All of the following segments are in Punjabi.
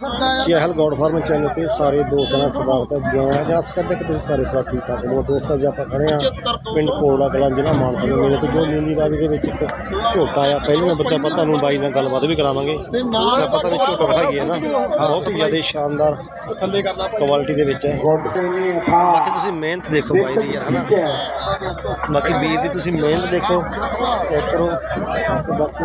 ਚਹਿਲ ਗੌਡ ਫਾਰਮ ਚੈਨਲ ਤੇ ਸਾਰੇ ਦੋਸਤਾਂ ਦਾ ਸਵਾਗਤ ਹੈ ਮੈਂ ਅਰਦਾਸ ਕਰਦਾ ਕਿ ਤੁਸੀਂ ਸਾਰੇ ਭਰਾ ਠੀਕ ਠਾਕ ਹੋ। ਦੋਸਤੋ ਅੱਜ ਆਪਾਂ ਖੜੇ ਆ ਪਿੰਡ ਕੋਲਾ ਕਲਾਂ ਜ਼ਿਲ੍ਹਾ ਮਾਨਸਾ ਦੇ ਮੇਰੇ ਤੇ ਜੋ ਨੀਲੀ ਰਾਵੀ ਦੇ ਵਿੱਚ ਇੱਕ ਝੋਟਾ ਆ। ਪਹਿਲੀ ਨੰਬਰ ਤੇ ਆਪਾਂ ਤੁਹਾਨੂੰ ਬਾਈ ਨਾਲ ਗੱਲਬਾਤ ਵੀ ਕਰਾਵਾਂਗੇ। ਤੇ ਪਤਾ ਨਹੀਂ ਝੋਟਾ ਦਿਖਾਈਏ ਹੈ ਨਾ ਬਹੁਤ ਹੀ ਜ਼ਿਆਦਾ ਸ਼ਾਨਦਾਰ ਥੱਲੇ ਕਰਨਾ ਕੁਆਲਿਟੀ ਦੇ ਵਿੱਚ ਹੈ। ਬਾਕੀ ਤੁਸੀਂ ਮਿਹਨਤ ਦੇਖੋ ਬਾਈ ਦੀ ਯਾਰ ਹਨਾ? ਬਾਕੀ ਵੀਰ ਦੀ ਤੁਸੀਂ ਮਿਹਨਤ ਦੇਖੋ ਚੈੱਕ ਕਰੋ। ਤੇ ਬਾਕੀ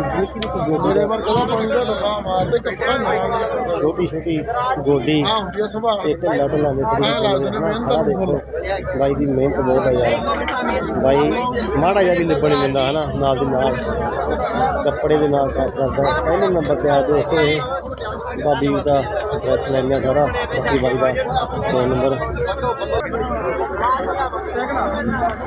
ਗੋਡੀ ਮਾਰਦੇ ਕੱਪੜਾ ਨਾਲ ਛੋਟੀ ਛੋਟੀ ਗੋਡੀ। ਆ ਹੁੰਦੀ ਆ ਸੁਭਾਅ। ਤੇ ਢਿੱਲਾ ਢਿੱਲਾ ਦੇ ਐਂ ਲੱਗਦੇ ਨੇ ਮਿਹਨਤ ਆਹ ਦੇਖੋ ਬਾਈ ਦੀ ਮਿਹਨਤ ਬਹੁਤ ਹੈ ਯਾਰ। ਬਾਈ ਮਾੜਾ ਜਿਹਾ ਵੀ ਨਹੀਂ ਦਿੰਦਾ ਹਨਾ ਨਾਲ ਦੀ ਨਾਲ। ਕੱਪੜੇ ਦੇ ਨਾਲ ਸਾਫ਼ ਕਰਦਾ। ਪਹਿਲੇ ਨੰਬਰ ਤੇ ਆ ਦੋਸਤੋ ਇਹ। ਬਾਬੀ ਦਾ ਡਰੈਸ ਲੈਣਾ ਸਾਰਾ ਬਾਕੀ ਬਾਈ ਦਾ ਫੋਨ ਨੰਬਰ।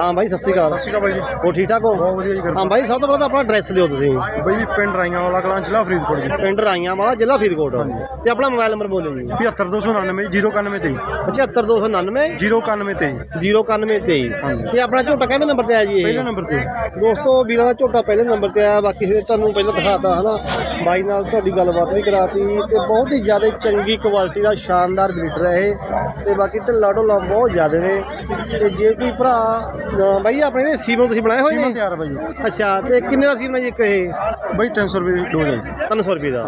ਹਾਂ ਬਾਈ ਸਤਿ ਸ਼੍ਰੀ ਅਕਾਲ। ਸਤਿ ਸ਼੍ਰੀ ਅਕਾਲ ਬਾਈ ਜੀ। ਹੋ ਠੀਕ ਠਾਕ ਹੋ? ਬਹੁਤ ਵਧੀਆ ਜੀ ਹਾਂ ਬਾਈ ਸਭ ਤੋਂ ਪਹਿਲਾਂ ਤਾਂ ਆਪਣਾ ਐਡਰੈਸ ਦਿਓ ਤੁਸੀਂ। ਬਾਈ ਜੀ ਪਿੰਡ ਰਾਈਆਂ ਵਾਲਾ ਕਲਾਂ ਜ਼ਿਲ੍ਹਾ ਫਰੀਦਕੋਟ ਜੀ। ਪਿੰਡ ਰਾਈਆਂ ਵਾਲਾ ਜ਼ਿਲ੍ਹਾ ਫਰੀਦਕੋਟ। ਤੇ ਆਪਣਾ ਮੋਬਾਈਲ ਨੰਬਰ ਬੋਲੋ ਜੀ। 75299 091 75299 091 09123 ਤੇ ਆਪਣਾ ਝੋਟਾ ਕਿਹੜੇ ਨੰਬਰ ਤੇ ਆਇਆ ਜੀ ਪਹਿਲੇ ਨੰਬਰ ਤੇ। ਦੋਸਤੋ ਵੀਰਾਂ ਦਾ ਝੋਟਾ ਪਹਿਲੇ ਨੰਬਰ ਤੇ ਆਇਆ ਬਾਕੀ ਫਿਰ ਤੁਹਾਨੂੰ ਪਹਿਲਾਂ ਦਿਖਾਤਾ ਹਨਾ? ਬਾਈ ਨਾਲ ਤੁਹਾਡੀ ਗੱਲਬਾਤ ਵੀ ਕਰਾਤੀ। ਤੇ ਬਹੁਤ ਹੀ ਜ਼ਿਆਦਾ ਚੰਗੀ ਕੁਆਲਿਟੀ ਦਾ ਸ਼ਾਨਦਾਰ ਬਰੀਡਰ ਹੈ ਇਹ। ਤੇ ਬਾਕੀ ਢਿੱਲਾ ਢੋਲਾ ਬਹੁਤ ਜ਼ਿਆਦਾ ਨੇ। ਤੇ ਜੇ ਕੋਈ ਭਰਾ ਅਹ ਬਾਈ ਆਪਣੇ ਦੇ ਸੀਮਨ ਤੁਸੀਂ ਬਣਾਏ ਹੋਏ ਸੀਮਾ ਨੇ ਤਿਆਰ ਆ ਬਾਈ ਜੀ। ਅੱਛਾ ਤੇ ਕਿੰਨੇ ਦਾ ਸੀਮਨ ਹੈ ਜੀ ਇੱਕ ਇਹ? ਬਾਈ 300 ਰੁਪਏ ਦੀ ਡੋਜ਼ ਹੈ ਜੀ 300 ਰੁਪਏ ਦਾ।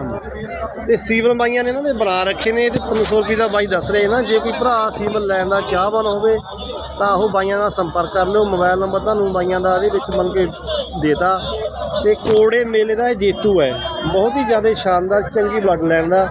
ਤੇ ਸੀਵਨ ਬਾਈਆਂ ਨੇ ਇਹਨਾਂ ਦੇ ਬਣਾ ਰੱਖੇ ਨੇ ਤੇ 300 ਰੁਪਏ ਦਾ ਬਾਈ ਦੱਸ ਰਹੇ ਨਾ ਜੇ ਕੋਈ ਭਰਾ ਸੀਵਨ ਲੈਣ ਦਾ ਚਾਹਵਾਨ ਹੋਵੇ ਤਾਂ ਉਹ ਬਾਈਆਂ ਨਾਲ ਸੰਪਰਕ ਕਰ ਲਿਓ। ਮੋਬਾਈਲ ਨੰਬਰ ਤੁਹਾਨੂੰ ਬਾਈਆਂ ਦਾ ਇਹਦੇ ਵਿੱਚ ਮੰਨ ਕੇ ਦੇਤਾ। ਤੇ ਕੋੜੇ ਮੇਲੇ ਦਾ ਇਹ ਜੇਤੂ ਹੈ। ਬਹੁਤ ਹੀ ਜ਼ਿਆਦਾ ਸ਼ਾਨਦਾਰ ਚੰਗੀ ਬਲੱਡ ਲੈਣ ਦਾ।